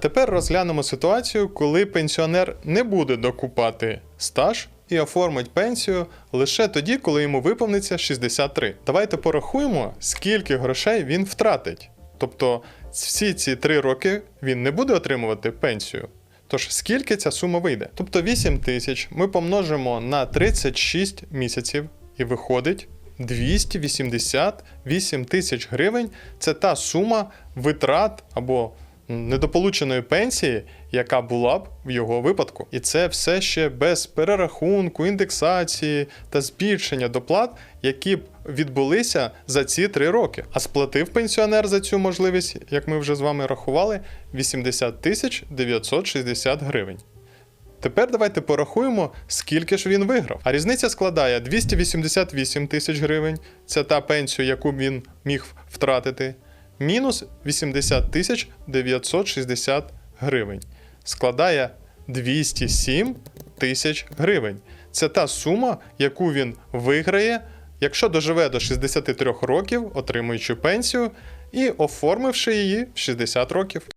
Тепер розглянемо ситуацію, коли пенсіонер не буде докупати стаж і оформить пенсію лише тоді, коли йому виповниться 63. Давайте порахуємо, скільки грошей він втратить. Тобто всі ці три роки він не буде отримувати пенсію. Тож скільки ця сума вийде? Тобто 8 тисяч ми помножимо на 36 місяців і виходить 288 тисяч гривень. Це та сума витрат або недополученої пенсії, яка була б в його випадку. І це все ще без перерахунку, індексації та збільшення доплат, які б відбулися за ці три роки. А сплатив пенсіонер за цю можливість, як ми вже з вами рахували, 80 тисяч 960 гривень. Тепер давайте порахуємо, скільки ж він виграв. А різниця складає 288 тисяч гривень. Це та пенсію, яку він міг втратити. Мінус 80 тисяч 960 гривень. Складає 207 тисяч гривень. Це та сума, яку він виграє, якщо доживе до 63 років, отримуючи пенсію і оформивши її в 60 років.